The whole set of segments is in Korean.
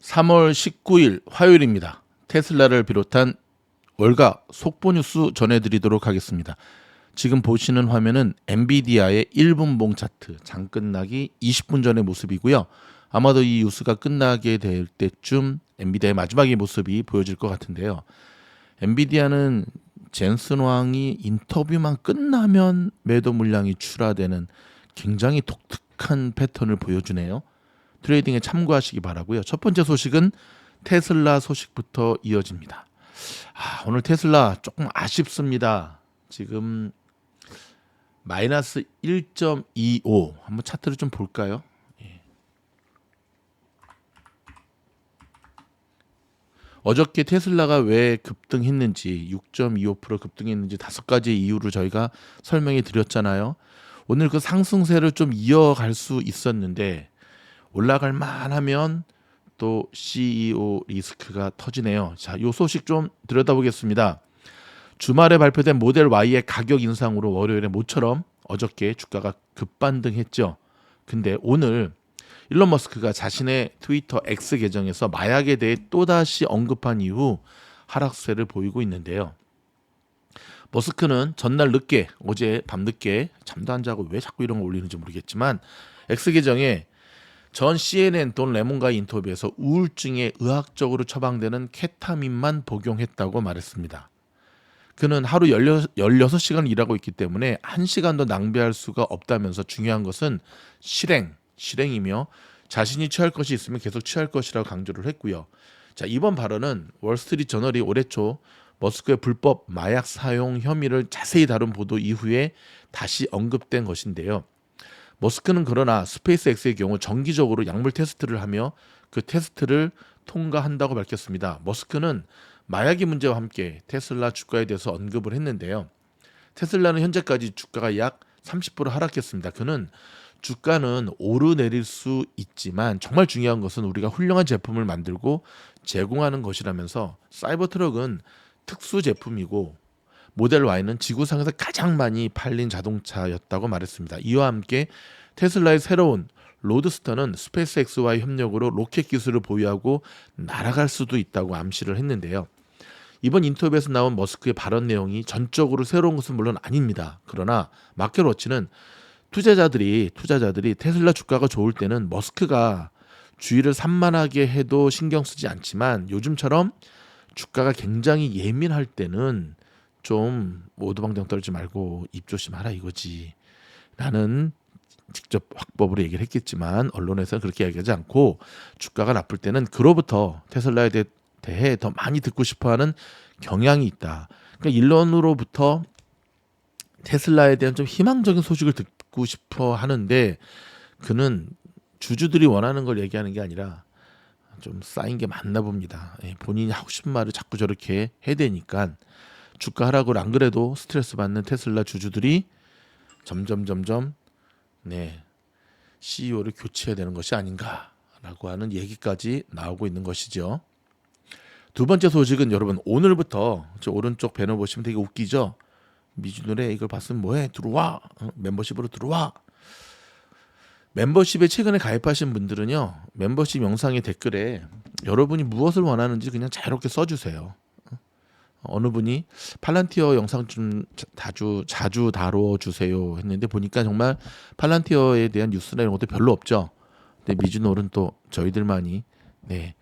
3월 19일 화요일입니다. 테슬라를 비롯한 월가 속보 뉴스 전해드리도록 하겠습니다. 지금 보시는 화면은 엔비디아의 1분봉 차트 장 끝나기 20분 전의 모습이고요. 아마도 이 뉴스가 끝나게 될 때쯤 엔비디아의 마지막의 모습이 보여질 것 같은데요. 엔비디아는 젠슨 왕이 인터뷰만 끝나면 매도 물량이 출하되는 굉장히 독특한 패턴을 보여주네요. 트레이딩에 참고하시기 바라고요. 첫 번째 소식은 테슬라 소식부터 이어집니다. 아, 오늘 테슬라 조금 아쉽습니다. 지금 마이너스 1.25 한번 차트를 좀 볼까요? 예. 어저께 테슬라가 왜 급등했는지 6.25% 급등했는지 다섯 가지 이유를 저희가 설명해 드렸잖아요. 오늘 그 상승세를 좀 이어갈 수 있었는데 올라갈 만하면 또 CEO 리스크가 터지네요. 자, 요 소식 좀 들여다보겠습니다. 주말에 발표된 모델 Y의 가격 인상으로 월요일에 모처럼 어저께 주가가 급반등했죠. 근데 오늘 일론 머스크가 자신의 트위터 X 계정에서 마약에 대해 또다시 언급한 이후 하락세를 보이고 있는데요. 머스크는 전날 늦게 어제 밤늦게 잠도 안 자고 왜 자꾸 이런 거 올리는지 모르겠지만 X 계정에 전 CNN 돈 레몬과의 인터뷰에서 우울증에 의학적으로 처방되는 케타민만 복용했다고 말했습니다. 그는 하루 16시간 일하고 있기 때문에 1시간도 낭비할 수가 없다면서 중요한 것은 실행, 실행이며 자신이 취할 것이 있으면 계속 취할 것이라고 강조를 했고요. 자, 이번 발언은 월스트리트 저널이 올해 초 머스크의 불법 마약 사용 혐의를 자세히 다룬 보도 이후에 다시 언급된 것인데요. 머스크는 그러나 스페이스X의 경우 정기적으로 약물 테스트를 하며 그 테스트를 통과한다고 밝혔습니다. 머스크는 마약의 문제와 함께 테슬라 주가에 대해서 언급을 했는데요. 테슬라는 현재까지 주가가 약 30% 하락했습니다. 그는 주가는 오르내릴 수 있지만 정말 중요한 것은 우리가 훌륭한 제품을 만들고 제공하는 것이라면서 사이버 트럭은 특수 제품이고 모델 Y는 지구상에서 가장 많이 팔린 자동차였다고 말했습니다. 이와 함께 테슬라의 새로운 로드스터는 스페이스X와의 협력으로 로켓 기술을 보유하고 날아갈 수도 있다고 암시를 했는데요. 이번 인터뷰에서 나온 머스크의 발언 내용이 전적으로 새로운 것은 물론 아닙니다. 그러나 마켓워치는 투자자들이 투자자들이 테슬라 주가가 좋을 때는 머스크가 주의를 산만하게 해도 신경 쓰지 않지만 요즘처럼 주가가 굉장히 예민할 때는 좀 오두방정 떨지 말고 입 조심하라 이거지. 라는 직접 확법으로 얘기를 했겠지만 언론에서는 그렇게 얘기하지 않고 주가가 나쁠 때는 그로부터 테슬라에 대, 대해 더 많이 듣고 싶어하는 경향이 있다. 그러니까 일론으로부터 테슬라에 대한 좀 희망적인 소식을 듣고 싶어 하는데 그는 주주들이 원하는 걸 얘기하는 게 아니라 좀 쌓인 게 많나 봅니다. 예, 본인이 하고 싶은 말을 자꾸 저렇게 해야 되니까 주가 하락을 안 그래도 스트레스 받는 테슬라 주주들이 점점 점점 네 CEO를 교체해야 되는 것이 아닌가라고 하는 얘기까지 나오고 있는 것이죠. 두 번째 소식은 여러분 오늘부터 저 오른쪽 배너 보시면 되게 웃기죠. 미주노래 이걸 봤으면 뭐해 들어와 어, 멤버십으로 들어와 멤버십에 최근에 가입하신 분들은요 멤버십 영상의 댓글에 여러분이 무엇을 원하는지 그냥 자유롭게 써주세요. 어느 분이 팔란티어 영상 좀 자주 자주 다뤄 주세요 했는데 보니까 정말 팔란티어에 대한 뉴스나 이런 것도 별로 없죠. 근데 미주놀은 또 저희들만이 네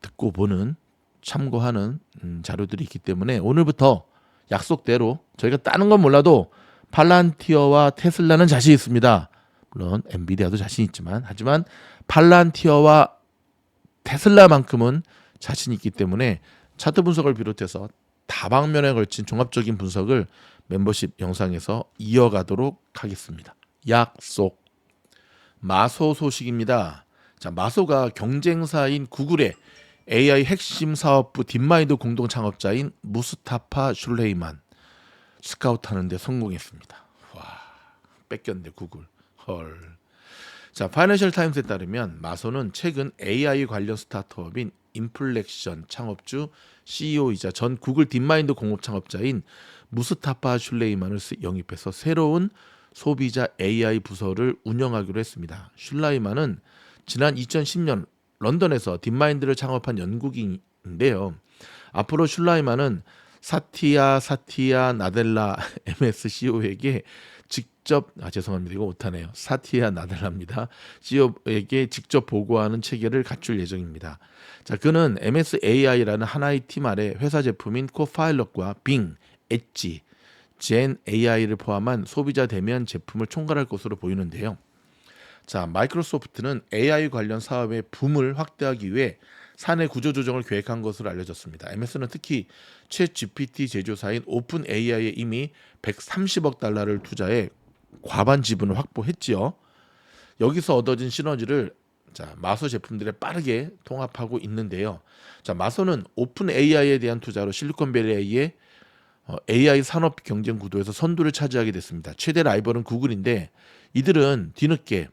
듣고 보는 참고하는 음, 자료들이 있기 때문에 오늘부터 약속대로 저희가 따는 건 몰라도 팔란티어와 테슬라는 자신 있습니다. 물론 엔비디아도 자신 있지만 하지만 팔란티어와 테슬라만큼은 자신 있기 때문에 차트 분석을 비롯해서 다방면에 걸친 종합적인 분석을 멤버십 영상에서 이어가도록 하겠습니다. 약속. 마소 소식입니다. 자, 마소가 경쟁사인 구글의 AI 핵심 사업부 딥마인드 공동 창업자인 무스타파 슐레이만 스카우트 하는데 성공했습니다. 와, 뺏겼네 구글. 헐. 자, 파이낸셜 타임스에 따르면 마소는 최근 AI 관련 스타트업인 인플렉션 창업주 CEO이자 전 구글 딥마인드 공업 창업자인 무스타파 슐레이만을 영입해서 새로운 소비자 AI 부서를 운영하기로 했습니다. 슐라이만은 지난 2010년 런던에서 딥마인드를 창업한 영국인인데요. 앞으로 슐라이만은 사티아 사티아 나델라 MSCO에게 직접 아 죄송합니다 이거 못하네요 사티아 나델라입니다 CEO에게 직접 보고하는 체계를 갖출 예정입니다. 자 그는 MSAI라는 하나의 팀 아래 회사 제품인 코파일럿과 빙, 엣지, 젠 AI를 포함한 소비자 대면 제품을 총괄할 것으로 보이는데요. 자 마이크로소프트는 AI 관련 사업의 붐을 확대하기 위해 사내 구조 조정을 계획한 것으로 알려졌습니다. MS는 특히 최 GPT 제조사인 오픈 AI에 이미 130억 달러를 투자해 과반 지분을 확보했지요. 여기서 얻어진 시너지를 자, 마소 제품들에 빠르게 통합하고 있는데요. 자, 마소는 오픈 AI에 대한 투자로 실리콘밸리의 어, AI 산업 경쟁 구도에서 선두를 차지하게 됐습니다. 최대 라이벌은 구글인데 이들은 뒤늦게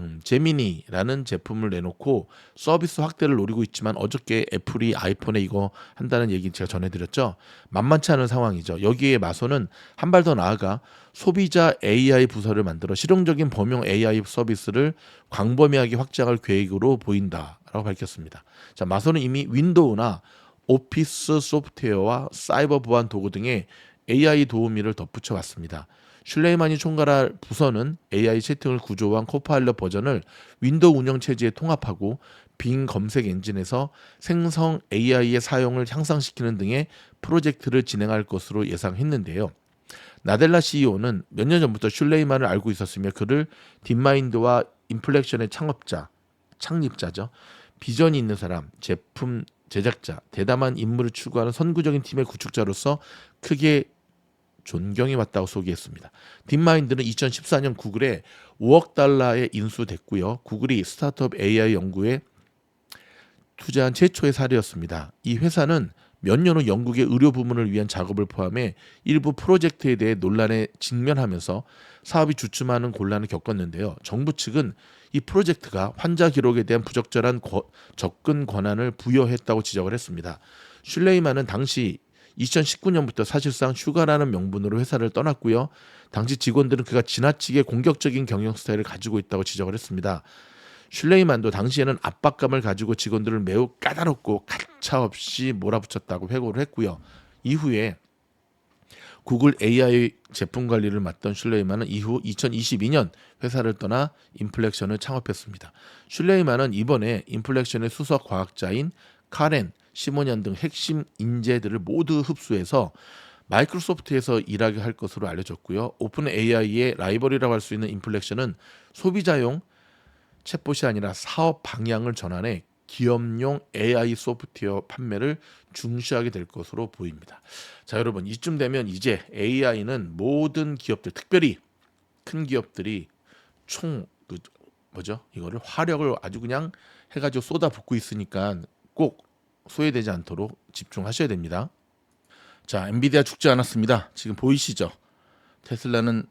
음, 제미니라는 제품을 내놓고 서비스 확대를 노리고 있지만 어저께 애플이 아이폰에 이거 한다는 얘기 제가 전해드렸죠. 만만치 않은 상황이죠. 여기에 마소는 한 발 더 나아가 소비자 AI 부서를 만들어 실용적인 범용 AI 서비스를 광범위하게 확장할 계획으로 보인다라고 밝혔습니다. 자, 마소는 이미 윈도우나 오피스 소프트웨어와 사이버 보안 도구 등의 AI 도우미를 덧붙여 왔습니다. 슐레이만이 총괄할 부서는 AI 채팅을 구조한 코파일럿 버전을 윈도우 운영 체제에 통합하고 빙 검색 엔진에서 생성 AI의 사용을 향상시키는 등의 프로젝트를 진행할 것으로 예상했는데요. 나델라 CEO는 몇 년 전부터 슐레이만을 알고 있었으며 그를 딥마인드와 인플렉션의 창업자, 창립자죠. 비전이 있는 사람, 제품 제작자, 대담한 인물을 추구하는 선구적인 팀의 구축자로서 크게 존경해 왔다고 소개했습니다. 딥마인드는 2014년 구글에 5억 달러에 인수됐고요. 구글이 스타트업 AI 연구에 투자한 최초의 사례였습니다. 이 회사는 몇 년 후 영국의 의료 부문을 위한 작업을 포함해 일부 프로젝트에 대해 논란에 직면하면서 사업이 주춤하는 곤란을 겪었는데요. 정부 측은 이 프로젝트가 환자 기록에 대한 부적절한 거, 접근 권한을 부여했다고 지적을 했습니다. 슐레이만은 당시 2019년부터 사실상 휴가라는 명분으로 회사를 떠났고요. 당시 직원들은 그가 지나치게 공격적인 경영 스타일을 가지고 있다고 지적을 했습니다. 슐레이만도 당시에는 압박감을 가지고 직원들을 매우 까다롭고 가차없이 몰아붙였다고 회고를 했고요. 이후에 구글 AI 제품 관리를 맡던 슐레이만은 이후 2022년 회사를 떠나 인플렉션을 창업했습니다. 슐레이만은 이번에 인플렉션의 수석 과학자인 카렌, 시모년 등 핵심 인재들을 모두 흡수해서 마이크로소프트에서 일하게 할 것으로 알려졌고요. 오픈 AI의 라이벌이라고 할 수 있는 인플렉션은 소비자용 챗봇이 아니라 사업 방향을 전환해 기업용 AI 소프트웨어 판매를 중시하게 될 것으로 보입니다. 자, 여러분 이쯤 되면 이제 AI는 모든 기업들, 특별히 큰 기업들이 총 그 뭐죠? 이거를 화력을 아주 그냥 해가지고 쏟아붓고 있으니까 꼭 소외되지 않도록 집중하셔야 됩니다. 자, 엔비디아 죽지 않았습니다. 지금 보이시죠? 테슬라는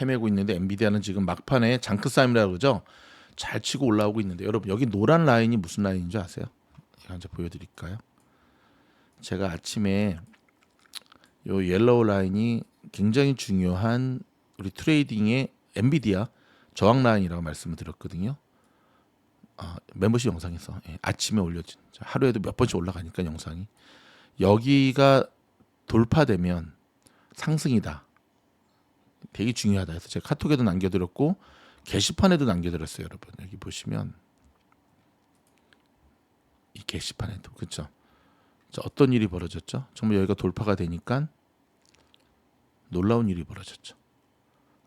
헤매고 있는데 엔비디아는 지금 막판에 장크 싸움이라고 그러죠. 잘 치고 올라오고 있는데 여러분 여기 노란 라인이 무슨 라인인지 아세요? 제가 이제 보여드릴까요? 제가 아침에 요 옐로우 라인이 굉장히 중요한 우리 트레이딩의 엔비디아 저항 라인이라고 말씀을 드렸거든요. 아, 멤버십 영상에서 예, 아침에 올려진 하루에도 몇 번씩 올라가니까 영상이 여기가 돌파되면 상승이다. 되게 중요하다 해서 제가 카톡에도 남겨드렸고 게시판에도 남겨드렸어요, 여러분. 여기 보시면 이 게시판에도 그렇죠. 어떤 일이 벌어졌죠? 정말 여기가 돌파가 되니까 놀라운 일이 벌어졌죠.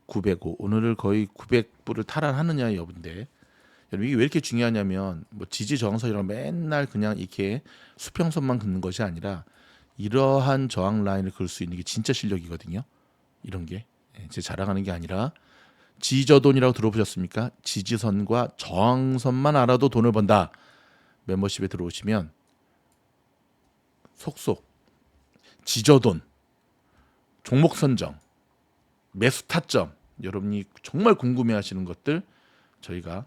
905 오늘을 거의 900불을 탈환하느냐 여부인데 여러분 이게 왜 이렇게 중요하냐면 뭐 지지 저항선 이런 맨날 그냥 이렇게 수평선만 긋는 것이 아니라 이러한 저항 라인을 그을 수 있는 게 진짜 실력이거든요. 이런 게 예, 제 자랑하는 게 아니라 지저돈이라고 들어보셨습니까? 지지선과 저항선만 알아도 돈을 번다. 멤버십에 들어오시면 속속 지저돈 종목 선정 매수 타점 여러분이 정말 궁금해하시는 것들 저희가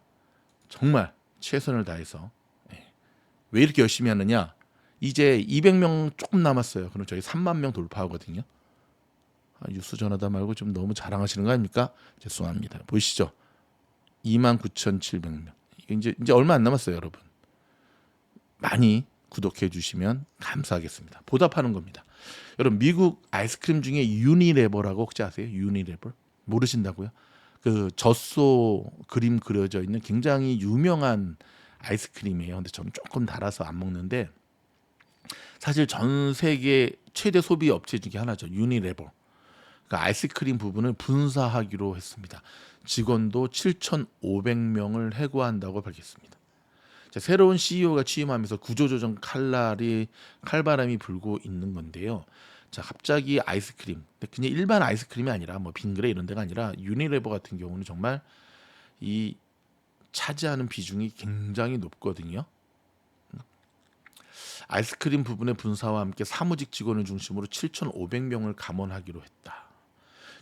정말 최선을 다해서 예. 왜 이렇게 열심히 하느냐? 이제 200명 조금 남았어요. 그럼 저희 3만 명 돌파하거든요. 아, 뉴스 전하다 말고 좀 너무 자랑하시는 거 아닙니까? 죄송합니다. 보이시죠? 29,700명. 이제 이제 얼마 안 남았어요, 여러분. 많이 구독해 주시면 감사하겠습니다. 보답하는 겁니다. 여러분 미국 아이스크림 중에 유니레버라고 혹시 아세요? 유니레버 모르신다고요? 그 젖소 그림 그려져 있는 굉장히 유명한 아이스크림이에요. 근데 저는 조금 달아서 안 먹는데 사실 전 세계 최대 소비 업체 중에 하나죠. 유니레버. 그러니까 아이스크림 부분을 분사하기로 했습니다. 직원도 7,500명을 해고한다고 밝혔습니다. 자, 새로운 CEO가 취임하면서 구조조정 칼날이 칼바람이 불고 있는 건데요. 자, 갑자기 아이스크림, 근데 그냥 일반 아이스크림이 아니라 뭐 빙그레 이런 데가 아니라 유니레버 같은 경우는 정말 이 차지하는 비중이 굉장히 높거든요. 아이스크림 부분의 분사와 함께 사무직 직원을 중심으로 7,500명을 감원하기로 했다.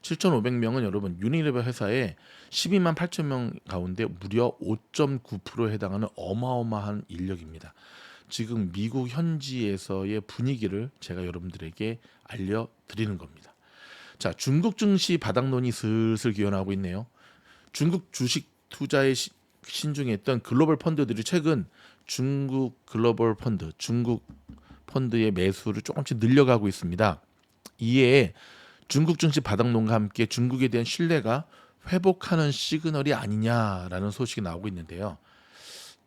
7,500명은 여러분 유니레버 회사에 12만 8천 명 가운데 무려 5.9%에 해당하는 어마어마한 인력입니다. 지금 미국 현지에서의 분위기를 제가 여러분들에게 알려드리는 겁니다. 자, 중국 증시 바닥론이 슬슬 기원하고 있네요. 중국 주식 투자에 시- 신중했던 글로벌 펀드들이 최근 중국 글로벌 펀드, 중국 펀드의 매수를 조금씩 늘려가고 있습니다. 이에 중국 증시 바닥론과 함께 중국에 대한 신뢰가 회복하는 시그널이 아니냐라는 소식이 나오고 있는데요.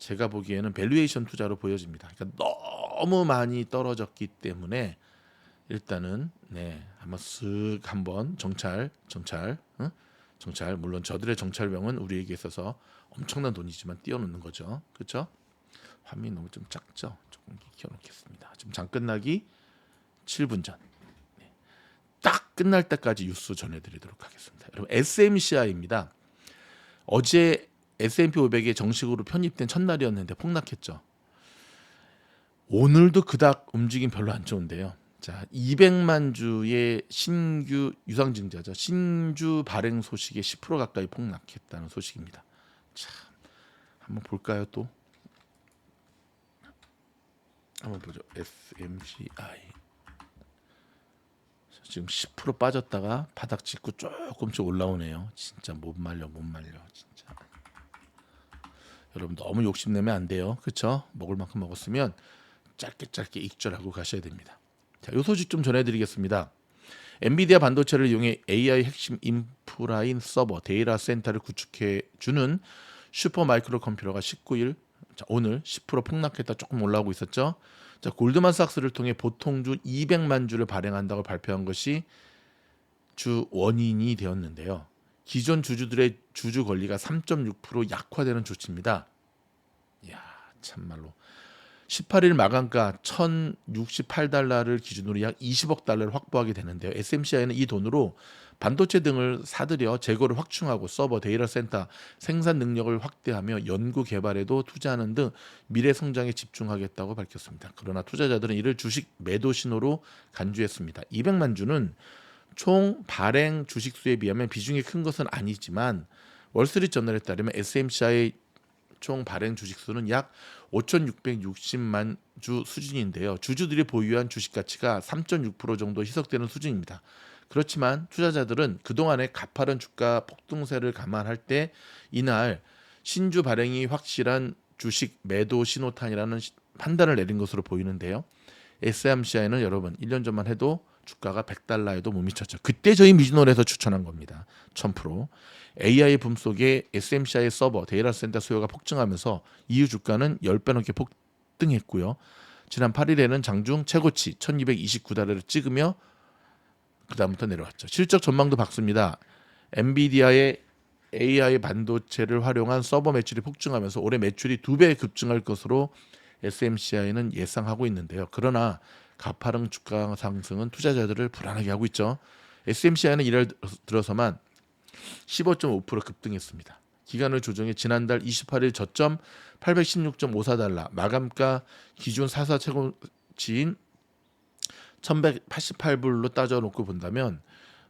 제가 보기에는 밸류에이션 투자로 보여집니다. 그러니까 너무 많이 떨어졌기 때문에 일단은 네 한번 쓱 한번 정찰 정찰 응? 정찰 물론 저들의 정찰병은 우리에게 있어서 엄청난 돈이지만 띄워놓는 거죠. 그렇죠? 화면이 너무 좀 작죠. 조금 키워놓겠습니다. 지금 장 끝나기 7분 전. 네. 딱 끝날 때까지 뉴스 전해드리도록 하겠습니다. 여러분 SMCI입니다. 어제 S&P 500에 정식으로 편입된 첫날이었는데 폭락했죠. 오늘도 그닥 움직임 별로 안 좋은데요. 자, 200만 주의 신규 유상증자죠. 신주 발행 소식에 10% 가까이 폭락했다는 소식입니다. 참, 한번 볼까요 또? 한번 보죠. SMCI. 지금 10% 빠졌다가 바닥 찍고 조금씩 올라오네요. 진짜 못 말려 못 말려 진짜. 여러분 너무 욕심내면 안 돼요. 그렇죠? 먹을 만큼 먹었으면 짧게 짧게 익절하고 가셔야 됩니다. 자, 요 소식 좀 전해드리겠습니다. 엔비디아 반도체를 이용해 AI 핵심 인프라인 서버 데이터 센터를 구축해 주는 슈퍼 마이크로 컴퓨터가 19일 자, 오늘 10% 폭락했다 조금 올라오고 있었죠. 자, 골드만삭스를 통해 보통주 200만 주를 발행한다고 발표한 것이 주 원인이 되었는데요. 기존 주주들의 주주 권리가 3.6% 약화되는 조치입니다. 이야, 참말로 18일 마감가 1,068달러를 기준으로 약 20억 달러를 확보하게 되는데요. SMCI는 이 돈으로 반도체 등을 사들여 재고를 확충하고 서버, 데이터 센터 생산 능력을 확대하며 연구 개발에도 투자하는 등 미래 성장에 집중하겠다고 밝혔습니다. 그러나 투자자들은 이를 주식 매도 신호로 간주했습니다. 200만 주는 총 발행 주식 수에 비하면 비중이 큰 것은 아니지만 월스트리트 저널에 따르면 SMCI 총 발행 주식 수는 약 5,660만 주 수준인데요. 주주들이 보유한 주식 가치가 3.6% 정도 희석되는 수준입니다. 그렇지만 투자자들은 그동안의 가파른 주가 폭등세를 감안할 때 이날 신주 발행이 확실한 주식 매도 신호탄이라는 시- 판단을 내린 것으로 보이는데요. SMCI는 여러분 1년 전만 해도 주가가 100달러에도 못 미쳤죠. 그때 저희 미즈널에서 추천한 겁니다. 1000%. AI 붐 속에 SMCI 서버 데이터 센터 수요가 폭증하면서 이후 주가는 10배 넘게 폭등했고요. 지난 8일에는 장중 최고치 1229달러를 찍으며 그다음부터 내려왔죠. 실적 전망도 밝습니다. 엔비디아의 AI 반도체를 활용한 서버 매출이 폭증하면서 올해 매출이 두 배 급증할 것으로 SMCI는 예상하고 있는데요. 그러나 가파른 주가 상승은 투자자들을 불안하게 하고 있죠. SMCI는 이달 들어서만 15.5% 급등했습니다. 기간을 조정해 지난달 28일 저점 816.54달러 마감가 기준 사사 최고치인 1188불로 따져놓고 본다면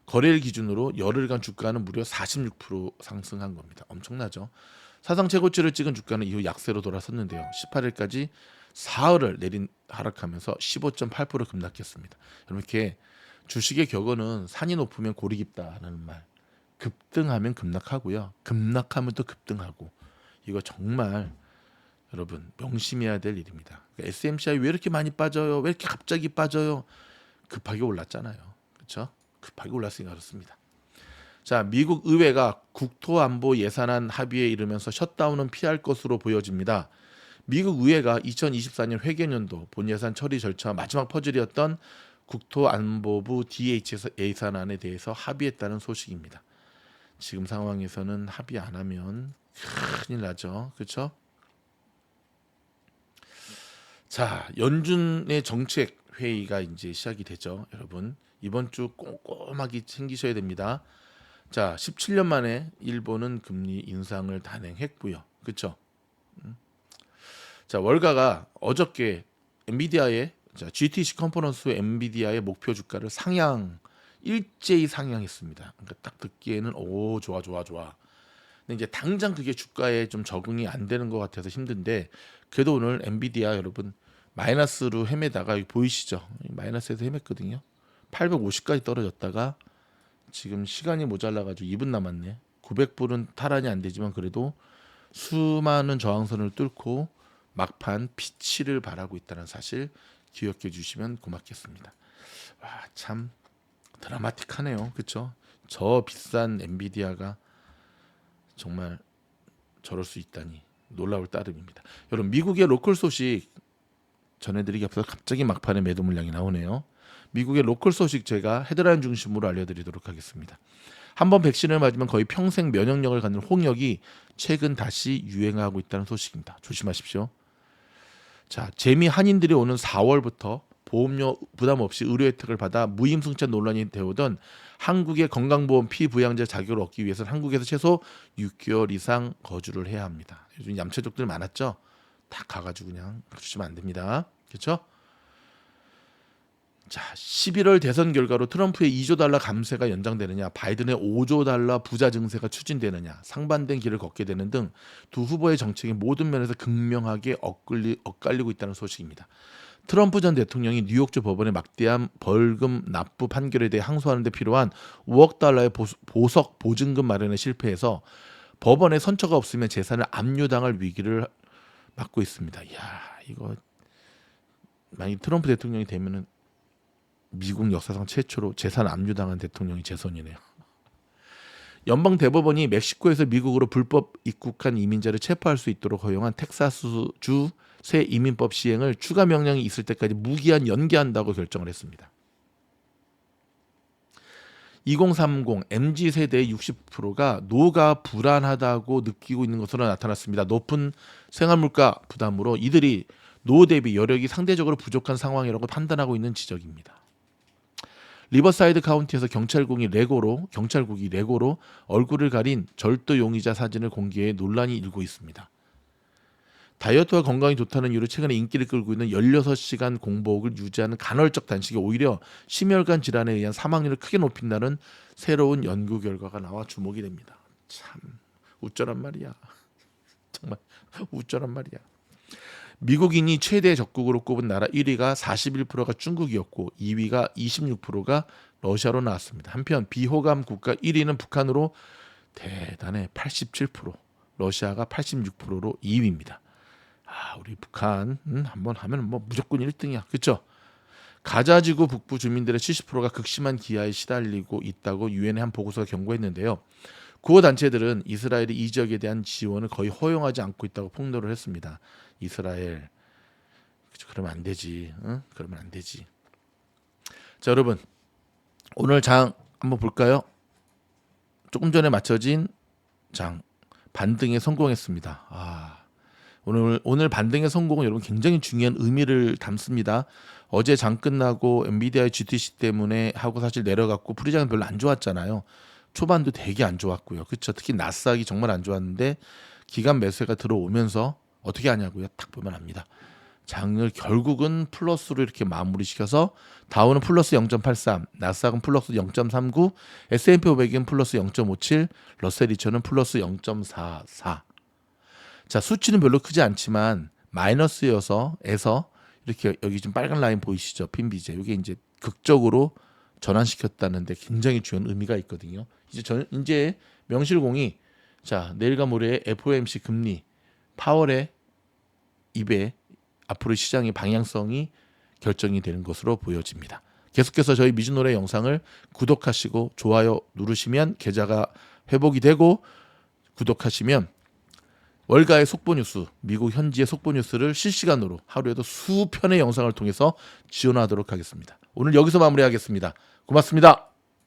거래일 기준으로 열흘간 주가는 무려 46% 상승한 겁니다. 엄청나죠. 사상 최고치를 찍은 주가는 이후 약세로 돌아섰는데요. 18일까지 사흘을 내린 하락하면서 15.8% 급락했습니다. 여러분 이렇게 주식의 격언은 산이 높으면 골이 깊다라는 말. 급등하면 급락하고요. 급락하면 또 급등하고. 이거 정말 여러분 명심해야 될 일입니다. 그러니까 SMCI 왜 이렇게 많이 빠져요? 왜 이렇게 갑자기 빠져요? 급하게 올랐잖아요. 그렇죠? 급하게 올랐으니까 그렇습니다. 자, 미국 의회가 국토안보 예산안 합의에 이르면서 셧다운은 피할 것으로 보여집니다. 미국 의회가 2024년 회계년도 본예산 처리 절차 마지막 퍼즐이었던 국토안보부 DH 예산안에 대해서 합의했다는 소식입니다. 지금 상황에서는 합의 안 하면 큰일 나죠. 그렇죠? 자, 연준의 정책 회의가 이제 시작이 되죠. 여러분, 이번 주 꼼꼼하게 챙기셔야 됩니다. 자, 17년 만에 일본은 금리 인상을 단행했고요. 그렇죠? 자, 월가가 어저께 엔비디아의 자, GTC 컨퍼런스 후 엔비디아의 목표 주가를 상향 일제히 상향했습니다. 그러니까 딱 듣기에는 오 좋아 좋아 좋아. 근데 이제 당장 그게 주가에 좀 적응이 안 되는 것 같아서 힘든데 그래도 오늘 엔비디아 여러분 마이너스로 헤매다가 보이시죠? 마이너스에서 헤맸거든요. 850까지 떨어졌다가 지금 시간이 모자라가지고 2분 남았네. 900불은 탈환이 안 되지만 그래도 수많은 저항선을 뚫고 막판 피치를 바라고 있다는 사실 기억해 주시면 고맙겠습니다. 와, 참 드라마틱하네요. 그렇죠? 저 비싼 엔비디아가 정말 저럴 수 있다니 놀라울 따름입니다. 여러분 미국의 로컬 소식 전해드리기 앞서 갑자기 막판에 매도 물량이 나오네요. 미국의 로컬 소식 제가 헤드라인 중심으로 알려드리도록 하겠습니다. 한번 백신을 맞으면 거의 평생 면역력을 갖는 홍역이 최근 다시 유행하고 있다는 소식입니다. 조심하십시오. 자, 재미 한인들이 오는 4월부터 보험료 부담 없이 의료 혜택을 받아 무임승차 논란이 되오던 한국의 건강보험 피부양자 자격을 얻기 위해서는 한국에서 최소 6개월 이상 거주를 해야 합니다. 요즘 얌체족들 많았죠? 다 가가지고 그냥 주시면 안 됩니다. 그렇죠? 자, 11월 대선 결과로 트럼프의 2조 달러 감세가 연장되느냐, 바이든의 5조 달러 부자 증세가 추진되느냐, 상반된 길을 걷게 되는 등 두 후보의 정책이 모든 면에서 극명하게 엇갈리, 엇갈리고 있다는 소식입니다. 트럼프 전 대통령이 뉴욕주 법원의 막대한 벌금 납부 판결에 대해 항소하는 데 필요한 5억 달러의 보석 보증금 마련에 실패해서 법원에 선처가 없으면 재산을 압류당할 위기를 맞고 있습니다. 야, 이거 만약 트럼프 대통령이 되면은 미국 역사상 최초로 재산 압류당한 대통령이 재선이네요. 연방 대법원이 멕시코에서 미국으로 불법 입국한 이민자를 체포할 수 있도록 허용한 텍사스주 새 이민법 시행을 추가 명령이 있을 때까지 무기한 연기한다고 결정을 했습니다. 2030 MZ 세대의 60%가 노가 불안하다고 느끼고 있는 것으로 나타났습니다. 높은 생활물가 부담으로 이들이 노 대비 여력이 상대적으로 부족한 상황이라고 판단하고 있는 지적입니다. 리버사이드 카운티에서 경찰국이 레고로 경찰국이 레고로 얼굴을 가린 절도 용의자 사진을 공개해 논란이 일고 있습니다. 다이어트와 건강이 좋다는 이유로 최근에 인기를 끌고 있는 16시간 공복을 유지하는 간헐적 단식이 오히려 심혈관 질환에 의한 사망률을 크게 높인다는 새로운 연구 결과가 나와 주목이 됩니다. 참 우쩌란 말이야. 정말 우쩌란 말이야. 미국인이 최대 적국으로 꼽은 나라 1위가 41%가 중국이었고 2위가 26%가 러시아로 나왔습니다. 한편 비호감 국가 1위는 북한으로 대단해 87%, 러시아가 86%로 2위입니다. 아, 우리 북한 음, 한번 하면 뭐 무조건 1등이야. 그렇죠? 가자지구 북부 주민들의 70%가 극심한 기아에 시달리고 있다고 유엔의 한 보고서가 경고했는데요. 구호 단체들은 이스라엘이 이 지역에 대한 지원을 거의 허용하지 않고 있다고 폭로를 했습니다. 이스라엘 그러면 안 되지. 응? 그러면 안 되지. 자, 여러분. 오늘 장 한번 볼까요? 조금 전에 맞춰진 장 반등에 성공했습니다. 아. 오늘 오늘 반등의 성공은 여러분 굉장히 중요한 의미를 담습니다. 어제 장 끝나고 엔비디아의 GTC 때문에 하고 사실 내려갔고 프리장은 별로 안 좋았잖아요. 초반도 되게 안 좋았고요. 그렇죠. 특히 나스닥이 정말 안 좋았는데 기간 매수가 들어오면서 어떻게 하냐고요? 딱 보면 압니다. 장을 결국은 플러스로 이렇게 마무리시켜서 다우는 플러스 0.83, 나스닥은 플러스 0.39, S&P 500은 플러스 0.57, 러셀 2000은 플러스 0.44. 자, 수치는 별로 크지 않지만 마이너스여서 에서 이렇게 여기 좀 빨간 라인 보이시죠? 핀 비제. 이게 이제 극적으로 전환시켰다는데 굉장히 중요한 의미가 있거든요. 이제 전 이제 명실공히 자, 내일과 모레 FOMC 금리 파월의 입에 앞으로 시장의 방향성이 결정이 되는 것으로 보여집니다. 계속해서 저희 미주노래 영상을 구독하시고 좋아요 누르시면 계좌가 회복이 되고 구독하시면 월가의 속보 뉴스, 미국 현지의 속보 뉴스를 실시간으로 하루에도 수편의 영상을 통해서 지원하도록 하겠습니다. 오늘 여기서 마무리하겠습니다. 고맙습니다.